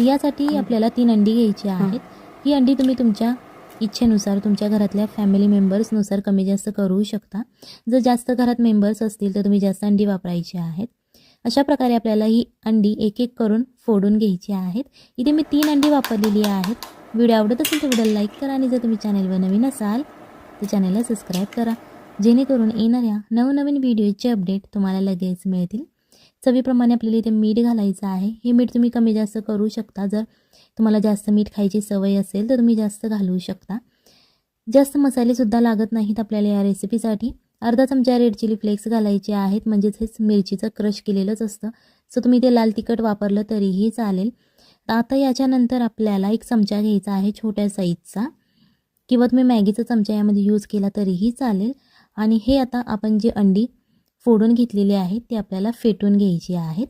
यासाठी आपल्याला तीन अंडी घ्यायची आहेत. ही अंडी तुम्ही तुमच्या इच्छेनुसार तुमच्या घरातल्या फॅमिली मेंबर्सनुसार कमी जास्त करू शकता. जर जास्त घरात मेंबर्स असतील तर तुम्ही जास्त अंडी वापरायची आहेत. अशा प्रकारे आपल्याला ही अंडी एक एक करून फोडून घ्यायची आहेत. इथे मी तीन अंडी वापरलेली आहेत. व्हिडिओ आवडत असेल तर व्हिडिओ लाईक करा आणि जर तुम्ही चॅनलवर नवीन असाल तर चॅनलला सबस्क्राईब करा. जेणेकरून येणाऱ्या नवनवीन व्हिडिओचे अपडेट तुम्हाला लगेच मिळतील. चवीप्रमाणे आपल्याला इथे मीठ घालायचं आहे. हे मीठ तुम्ही कमी जास्त करू शकता. जर तुम्हाला जास्त मीठ खायची सवय असेल तर तुम्ही जास्त घालवू शकता. जास्त मसालेसुद्धा लागत नाहीत आपल्याला या रेसिपीसाठी अर्धा चमचा रेड चिली फ्लेक्स घालायचे आहेत. म्हणजेच हेच मिरचीचं क्रश केलेलंच असतं. सो तुम्ही ते लाल तिखट वापरलं तरीही चालेल. आता याच्यानंतर आपल्याला एक चमचा घ्यायचा आहे छोट्या साईजचा किंवा तुम्ही मॅगीचा चमचा यामध्ये यूज केला तरीही चालेल. आणि हे आता आपण जी अंडी फोडून घेतलेले आहेत ते आपल्याला फेटून घ्यायची आहेत.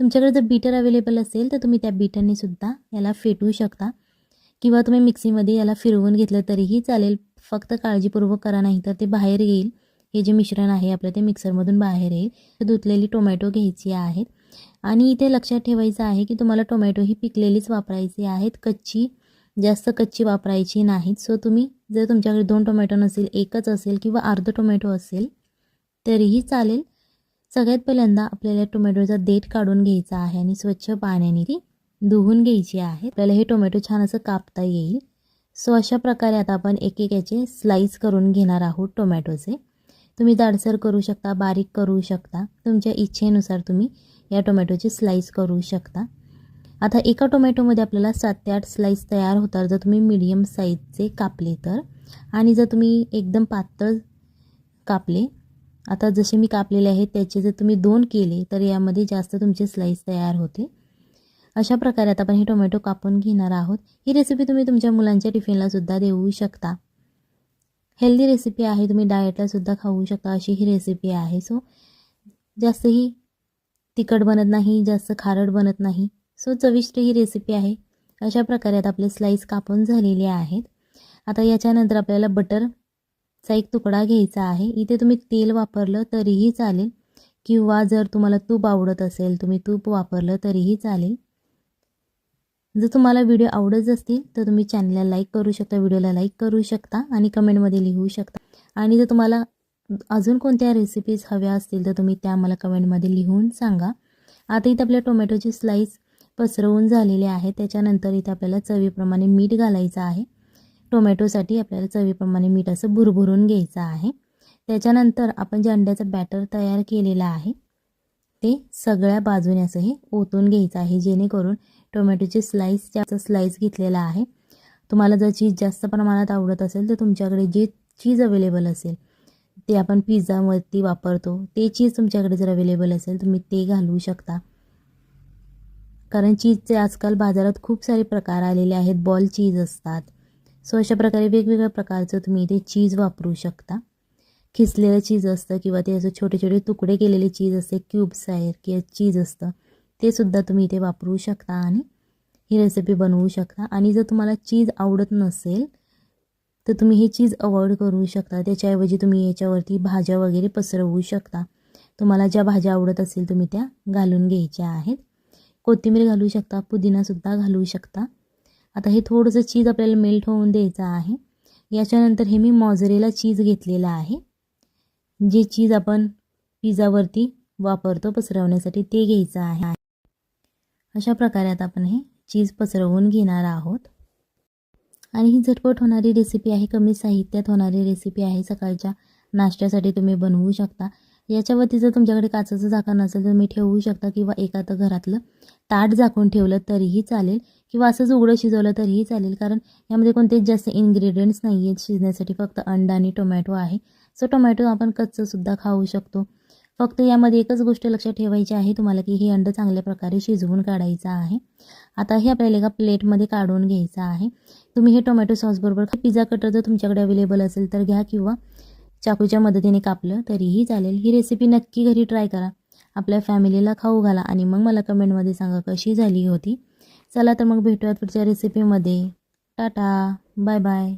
तुमच्याकडे जर बीटर अवेलेबल असेल तर तुम्ही त्या बीटरने सुद्धा याला फेटू शकता. किंवा तुम्ही मिक्सीमध्ये याला फिरवून घेतलं तरीही चालेल. फक्त काळजीपूर्वक करा नाही तर ते बाहेर येईल. हे जे मिश्रण आहे आपलं ते मिक्सरमधून बाहेर येईल. तर धुतलेली टोमॅटो घ्यायची आहेत. आणि इथे लक्षात ठेवायचं आहे की तुम्हाला टोमॅटो ही पिकलेलीच वापरायची आहेत. कच्ची जास्त कच्ची वापरायची नाहीत. सो तुम्ही जर तुमच्याकडे दोन टोमॅटो नसेल एकच असेल किंवा अर्ध टोमॅटो असेल तरीही चालेल. सगळ्यात पहिल्यांदा आपल्याला टोमॅटोचा देठ काढून घ्यायचा आहे आणि स्वच्छ पाण्याने ती धुवून घ्यायची आहे. आपल्याला हे टोमॅटो छान असं कापता येईल. सो अशा प्रकारे आता आपण एक एक याचे स्लाईस करून घेणार आहोत टोमॅटोचे. तुम्ही जाडसर करू शकता बारीक करू शकता. तुमच्या इच्छेनुसार तुम्ही या टोमॅटोचे स्लाईस करू शकता. आता एका टोमॅटोमध्ये आपल्याला सात ते आठ स्लाईस तयार होतात जर तुम्ही मीडियम साईजचे कापले तर. आणि जर तुम्ही एकदम पातळ कापले आता जसे मी कापलेले आहेत त्याचे जर तुम्ही दोन केले तर यामध्ये जास्त तुमचे स्लाईस तयार होते अशा प्रकारे आता आपण हे टोमॅटो कापून घेणार आहोत. ही रेसिपी तुम्ही तुमच्या मुलांच्या टिफिनलासुद्धा देऊ शकता. हेल्दी रेसिपी आहे तुम्ही डाएटलासुद्धा खाऊ शकता अशी ही रेसिपी आहे. सो जास्तही तिखट बनत नाही जास्त खारट बनत नाही. सो चविष्ट ही रेसिपी आहे. अशा प्रकारे आता आपले स्लाईस कापून झालेले आहेत. आता याच्यानंतर आपल्याला बटर चा एक तुकडा घ्यायचा आहे. इथे तुम्ही तेल वापरलं तरीही चालेल. किंवा जर तुम्हाला तूप आवडत असेल तुम्ही तूप वापरलं तरीही चालेल. जर तुम्हाला व्हिडिओ आवडत असतील तर तुम्ही चॅनलला लाईक करू शकता व्हिडिओला लाईक करू शकता आणि कमेंटमध्ये लिहू शकता. आणि जर तुम्हाला अजून कोणत्या रेसिपीज हव्या असतील तर तुम्ही त्या मला कमेंटमध्ये लिहून सांगा. आता इथे आपल्या टोमॅटोचे स्लाईस पसरवून झालेले आहे. त्याच्यानंतर इथे आपल्याला चवीप्रमाणे मीठ घालायचं आहे. टोमॅटोसाठी आपल्याला चवीप्रमाणे मीठ असं भुरभुरून घ्यायचं आहे. त्याच्यानंतर आपण जे अंड्याचं बॅटर तयार केलेलं आहे ते सगळ्या बाजूने असं हे ओतून घ्यायचं आहे जेणेकरून टोमॅटोचे स्लाईस जास्त स्लाईस घेतलेला आहे. तुम्हाला जर चीज जास्त प्रमाणात आवडत असेल तर तुमच्याकडे जे चीज अवेलेबल असेल ते आपण पिझ्झावरती वापरतो. ते चीज तुमच्याकडे जर अवेलेबल असेल तुम्ही ते घालवू शकता. कारण चीजचे आजकाल बाजारात खूप सारे प्रकार आलेले आहेत. बॉल चीज असतात. सो अशा प्रकारे वेगवेगळ्या प्रकारचं तुम्ही इथे चीज वापरू शकता. खिसलेलं चीज असतं किंवा ते असं छोटे छोटे तुकडे केलेले चीज असते क्यूब्स आहे किंवा चीज असतं ते सुद्धा तुम्ही इथे वापरू शकता आणि ही रेसिपी बनवू शकता. आणि जर तुम्हाला चीज आवडत नसेल तर तुम्ही हे चीज अवॉइड करू शकता. त्याच्याऐवजी तुम्ही याच्यावरती भाज्या वगैरे पसरवू शकता. तुम्हाला ज्या भाज्या आवडत असेल तुम्ही त्या घालून घ्यायच्या आहेत. कोथिंबीर घालू शकता पुदिनासुद्धा घालू शकता. आता हे थोडंसं चीज आपल्याला मेल्ट होऊन द्यायचं आहे. याच्यानंतर हे मी मॉझरेला चीज घेतलेलं आहे. जे चीज आपण पिझावरती वापरतो पसरवण्यासाठी ते घ्यायचं आहे. अशा प्रकारे आता आपण हे चीज पसरवून घेणार आहोत. आणि ही झटपट होणारी रेसिपी आहे कमी साहित्यात होणारी रेसिपी आहे. सकाळच्या नाश्त्यासाठी तुम्ही बनवू शकता. याच्यावरती जर तुमच्याकडे काचाचं झाकण असेल तर तुम्ही ठेवू शकता किंवा एखादं घरातलं ताट झाकून ठेवलं तरीही चालेल. किंवा असंच उघडं शिजवलं तरीही चालेल. कारण यामध्ये कोणतेच जास्त इन्ग्रेडियंट्स नाही आहेत शिजण्यासाठी. फक्त अंडा आणि टोमॅटो आहे. सो टोमॅटो आपण कच्चंसुद्धा खाऊ शकतो. फक्त यामध्ये एकच गोष्ट लक्षात ठेवायची आहे तुम्हाला की हे अंड चांगल्या प्रकारे शिजवून काढायचं आहे. आता हे आपल्याला एका प्लेटमध्ये काढून घ्यायचं आहे. तुम्ही हे टोमॅटो सॉसबरोबर पिझ्झा कटर जर तुमच्याकडे अवेलेबल असेल तर घ्या किंवा चाकूच्या मदतीने कापलं तरीही चालेल. ही रेसिपी नक्की घरी ट्राय करा. आपल्या फॅमिलीला खाऊ घाला आणि मग मला कमेंटमध्ये सांगा कशी झाली होती. चला तर मग भेटूयात पुढच्या रेसिपीमध्ये टाटा बाय बाय